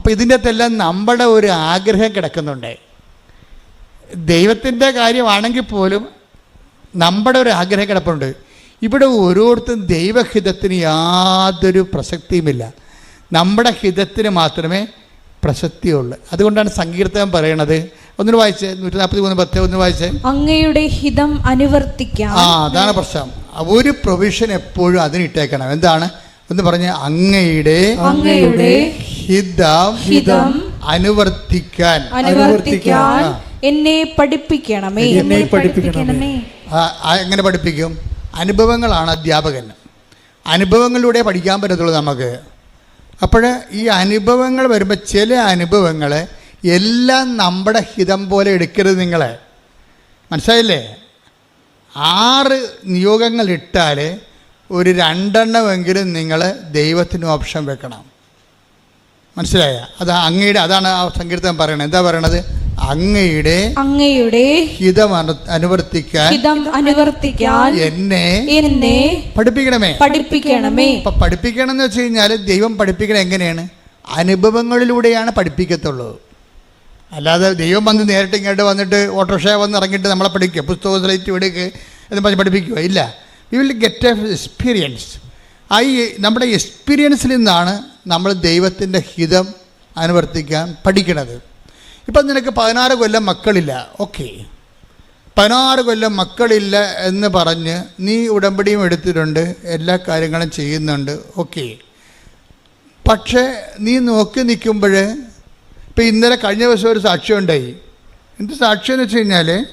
അപ്പോൾ ഇതിന്റെ അകത്തെല്ലാം നമ്മുടെ ഒരു ആഗ്രഹം കിടക്കുന്നുണ്ട്. ദൈവത്തിന്റെ കാര്യമാണെങ്കിൽ പോലും നമ്മുടെ ഒരു ആഗ്രഹം കിടപ്പുണ്ട്. ഇവിടെ ഓരോരുത്തരും ദൈവഹിതത്തിന് യാതൊരു പ്രസക്തിയുമില്ല. നമ്മുടെ ഹിതത്തിന് മാത്രമേ പ്രസക്തിയുള്ളൂ. അതുകൊണ്ടാണ് സങ്കീർത്തനം പറയണത്. ഒന്നിന് വായിച്ച് നൂറ്റി നാൽപ്പത്തി മൂന്ന് പത്ത് ഒന്ന് വായിച്ച്? അങ്ങയുടെ ഹിതം അനുവർത്തിക്കാം. ആ അതാണ് പ്രശ്നം. ഒരു പ്രൊവിഷൻ എപ്പോഴും അതിനിട്ടേക്കണം. എന്താണ്? എന്ന് പറഞ്ഞ അങ്ങയുടെ അങ്ങയുടെ ഹിതം ഹിതം അനുവർത്തിക്കാൻ. അനുവർത്തിക്കാൻ. എന്നെ പഠിപ്പിക്കണമേ. എന്നെ പഠിപ്പിക്കണമേ. എങ്ങനെ പഠിപ്പിക്കും? അനുഭവങ്ങളാണ് അധ്യാപകൻ. അനുഭവങ്ങളിലൂടെ പഠിക്കാൻ പറ്റത്തുള്ളൂ നമുക്ക്. അപ്പോൾ ഈ അനുഭവങ്ങൾ വരുമ്പോൾ ചില അനുഭവങ്ങൾ എല്ലാം നമ്മുടെ ഹിതം പോലെ എടുക്കരുത് നിങ്ങളെ. മനസ്സിലായില്ലേ? ആറ് നിയോഗങ്ങൾ ഇട്ടാൽ ഒരു രണ്ടെണ്ണമെങ്കിലും നിങ്ങൾ ദൈവത്തിന് ഓപ്ഷൻ വെക്കണം. മനസ്സിലായ? അത് അങ്ങയുടെ അതാണ് ആ സങ്കീർത്തനം പറയണത്. എന്താ പറയണത്? അങ്ങയുടെ അങ്ങയുടെ ഹിതം അനുവർത്തിക്കാൻ ഹിതം അനുവർത്തിക്കാൻ എന്നെ എന്നെ പഠിപ്പിക്കണമേ. പഠിപ്പിക്കണമേ. ഇപ്പൊ പഠിപ്പിക്കണം എന്ന് വെച്ച് കഴിഞ്ഞാൽ ദൈവം പഠിപ്പിക്കണം എങ്ങനെയാണ്? അനുഭവങ്ങളിലൂടെയാണ് പഠിപ്പിക്കത്തുള്ളത് അല്ലാതെ ദൈവം വന്ന് നേരിട്ട് ഇങ്ങോട്ട് വന്നിട്ട് ഓട്ടോറിക്ഷ വന്ന് ഇറങ്ങിയിട്ട് നമ്മളെ പഠിക്കുക. പുസ്തക സ്ലൈറ്റ് വിടുക എന്ന് പറഞ്ഞ് പഠിപ്പിക്കുക. ഇല്ല. We will get a experience ആ നമ്മുടെ എക്സ്പീരിയൻസിൽ നിന്നാണ് നമ്മൾ ദൈവത്തിന്റെ ഹിതം അനുവർത്തിക്കാൻ പഠിക്കണത്. ഇപ്പം നിനക്ക് പതിനാറ് കൊല്ലം മക്കളില്ല. ഓക്കെ. പതിനാറ് കൊല്ലം മക്കളില്ല എന്ന് പറഞ്ഞ് നീ ഉടമ്പടിയും എടുത്തിട്ടുണ്ട് എല്ലാ കാര്യങ്ങളും ചെയ്യുന്നുണ്ട്. ഓക്കെ. പക്ഷേ നീ നോക്കി നിൽക്കുമ്പോൾ ഇപ്പം ഇന്നലെ കഴിഞ്ഞ ദിവസം ഒരു സാക്ഷ്യം ഉണ്ടായി. എന്ത് സാക്ഷ്യം എന്ന് വെച്ച് കഴിഞ്ഞാൽ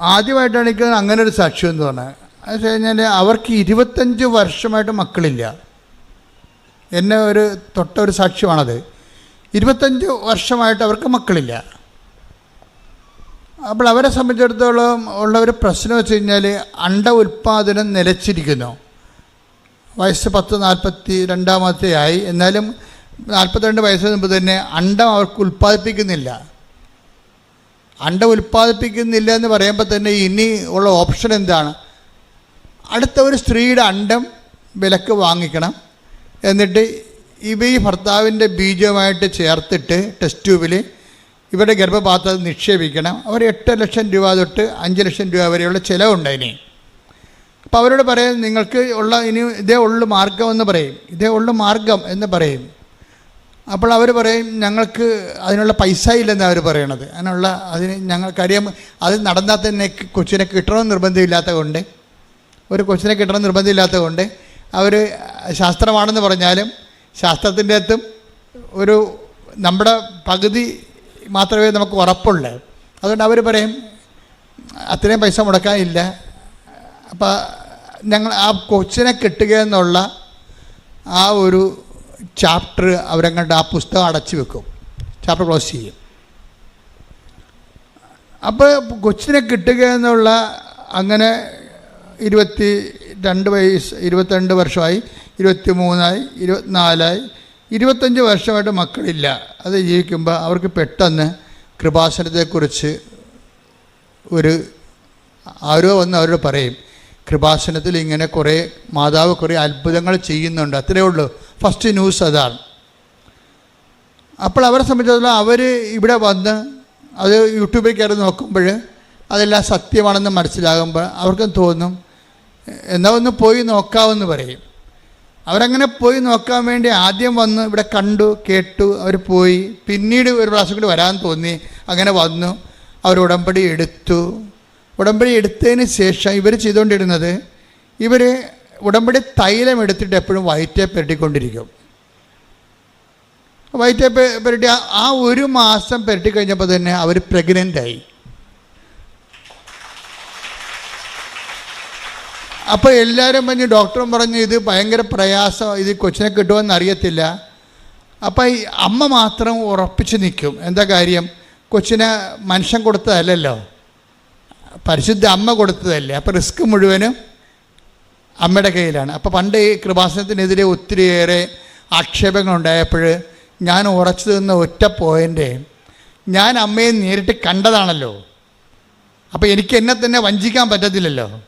ആദ്യമായിട്ടാണ് എനിക്ക് അങ്ങനെ ഒരു സാക്ഷ്യം എന്ന് പറഞ്ഞത്. അത് വെച്ച് കഴിഞ്ഞാൽ അവർക്ക് ഇരുപത്തഞ്ച് വർഷമായിട്ട് മക്കളില്ല. എന്നെ ഒരു തൊട്ട ഒരു സാക്ഷ്യമാണത്. ഇരുപത്തഞ്ച് വർഷമായിട്ട് അവർക്ക് മക്കളില്ല. അപ്പോൾ അവരെ സംബന്ധിച്ചിടത്തോളം ഉള്ള ഒരു പ്രശ്നം വെച്ച് കഴിഞ്ഞാൽ അണ്ട ഉൽപ്പാദനം നിലച്ചിരിക്കുന്നു. വയസ്സ് പത്ത് നാൽപ്പത്തി രണ്ടാമത്തെ ആയി. എന്നാലും നാൽപ്പത്തിരണ്ട് വയസ്സ് മുമ്പ് തന്നെ അണ്ടം അവർക്ക് ഉൽപ്പാദിപ്പിക്കുന്നില്ല. അണ്ടം ഉൽപ്പാദിപ്പിക്കുന്നില്ല എന്ന് പറയുമ്പോൾ തന്നെ ഇനി ഉള്ള ഓപ്ഷൻ എന്താണ്? അടുത്ത ഒരു സ്ത്രീയുടെ അണ്ടം വിലക്ക് വാങ്ങിക്കണം. എന്നിട്ട് ഇവ ഈ ഭർത്താവിന്റെ ബീജവുമായിട്ട് ചേർത്തിട്ട് ടെസ്റ്റ് ട്യൂബിൽ ഇവരുടെ ഗർഭപാത്രം നിക്ഷേപിക്കണം. അവർ എട്ട് ലക്ഷം രൂപ തൊട്ട് അഞ്ച് ലക്ഷം രൂപ വരെയുള്ള ചിലവുണ്ട് അതിന് അപ്പോൾ അവരോട് പറയും നിങ്ങൾക്ക് ഉള്ള ഇനി ഇതേ ഉള്ളു മാർഗം എന്ന് പറയും. ഇതേ ഉള്ളു മാർഗം എന്ന് പറയും. അപ്പോൾ അവർ പറയും ഞങ്ങൾക്ക് അതിനുള്ള പൈസ ഇല്ലെന്ന് അവർ പറയണത്. അതിനുള്ള അതിന് ഞങ്ങൾക്കറിയാം. അത് നടന്നാൽ തന്നെ കൊച്ചിനെ കിട്ടണമെന്ന് നിർബന്ധമില്ലാത്ത കൊണ്ട് ഒരു കൊച്ചിനെ കിട്ടണം നിർബന്ധമില്ലാത്ത കൊണ്ട് അവർ ശാസ്ത്രമാണെന്ന് പറഞ്ഞാലും ശാസ്ത്രത്തിന്റെ അകത്തും ഒരു നമ്മുടെ പകുതി മാത്രമേ നമുക്ക് ഉറപ്പുള്ളൂ. അതുകൊണ്ട് അവർ പറയും അത്രയും പൈസ മുടക്കാനില്ല. അപ്പം ഞങ്ങൾ ആ കൊച്ചിനെ കിട്ടുക എന്നുള്ള ആ ഒരു ചാപ്റ്റർ അവരങ്ങോട്ട് ആ പുസ്തകം അടച്ചു വെക്കും. ചാപ്റ്റർ ക്ലോസ് ചെയ്യും. അപ്പോൾ കൊച്ചിനെ കിട്ടുക എന്നുള്ള അങ്ങനെ ഇരുപത്തി രണ്ട് വയസ്സ് ഇരുപത്തിരണ്ട് വർഷമായി ഇരുപത്തി മൂന്നായി ഇരുപത്തിനാലായി ഇരുപത്തഞ്ച് വർഷമായിട്ട് മക്കളില്ല. അത് ജീവിക്കുമ്പോൾ അവർക്ക് പെട്ടെന്ന് കൃപാസനത്തെക്കുറിച്ച് ഒരു ആരോ വന്ന് അവരോട് പറയും. കൃപാസനത്തിൽ ഇങ്ങനെ കുറേ മാതാവ് കുറേ അത്ഭുതങ്ങൾ ചെയ്യുന്നുണ്ട്. അത്രയേ ഉള്ളൂ. ഫസ്റ്റ് ന്യൂസ് അതാണ്. അപ്പോൾ അവരെ സംബന്ധിച്ചിടത്തോളം അവർ ഇവിടെ വന്ന് അത് യൂട്യൂബിൽ കയറി നോക്കുമ്പോൾ അതെല്ലാം സത്യമാണെന്ന് മനസ്സിലാകുമ്പോൾ അവർക്കും തോന്നും എന്നാൽ ഒന്ന് പോയി നോക്കാമെന്ന് പറയും. അവരങ്ങനെ പോയി നോക്കാൻ വേണ്ടി ആദ്യം വന്ന് ഇവിടെ കണ്ടു കേട്ടു അവർ പോയി. പിന്നീട് ഒരു പ്രാവശ്യം കൂടി വരാൻ തോന്നി അങ്ങനെ വന്നു. അവർ ഉടമ്പടി എടുത്തു. ഉടമ്പടി എടുത്തതിന് ശേഷം ഇവർ ചെയ്തുകൊണ്ടിരുന്നത് ഇവർ ഉടമ്പടി തൈലം എടുത്തിട്ട് എപ്പോഴും വയറ്റേ പെരട്ടിക്കൊണ്ടിരിക്കും. വയറ്റേ പെരട്ടി ആ ഒരു മാസം പെരട്ടി കഴിഞ്ഞപ്പോൾ തന്നെ അവർ പ്രഗ്നന്റായി അപ്പോൾ എല്ലാവരും പറഞ്ഞു ഡോക്ടറും പറഞ്ഞു ഇത് ഭയങ്കര പ്രയാസം ഇത് കൊച്ചിനെ കിട്ടുമെന്ന് അറിയത്തില്ല. അപ്പോൾ ഈ അമ്മ മാത്രം ഉറപ്പിച്ച് നിൽക്കും. എന്താ കാര്യം? കൊച്ചിനെ മനുഷ്യൻ കൊടുത്തതല്ലല്ലോ. പരിശുദ്ധ അമ്മ കൊടുത്തതല്ലേ. അപ്പോൾ റിസ്ക് മുഴുവനും അമ്മയുടെ കയ്യിലാണ്. അപ്പോൾ പണ്ട് ഈ കൃപാസനത്തിനെതിരെ ഒത്തിരിയേറെ ആക്ഷേപങ്ങൾ ഉണ്ടായപ്പോൾ ഞാൻ ഉറച്ചു നിന്ന ഒറ്റ പോയിന്റ് ഞാൻ അമ്മയെ നേരിട്ട് കണ്ടതാണല്ലോ. അപ്പോൾ എനിക്ക് എന്നെ തന്നെ വഞ്ചിക്കാൻ പറ്റത്തില്ലല്ലോ.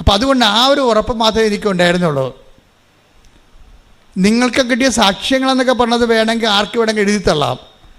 അപ്പോൾ അതുകൊണ്ട് ആ ഒരു ഉറപ്പ് മാത്രമേ എനിക്ക് ഉണ്ടായിരുന്നുള്ളൂ നിങ്ങൾക്ക് കിട്ടിയ സാക്ഷ്യങ്ങളെന്നൊക്കെ പറഞ്ഞത് വേണമെങ്കിൽ ആർക്ക് വേണമെങ്കിൽ എഴുതി തള്ളാം.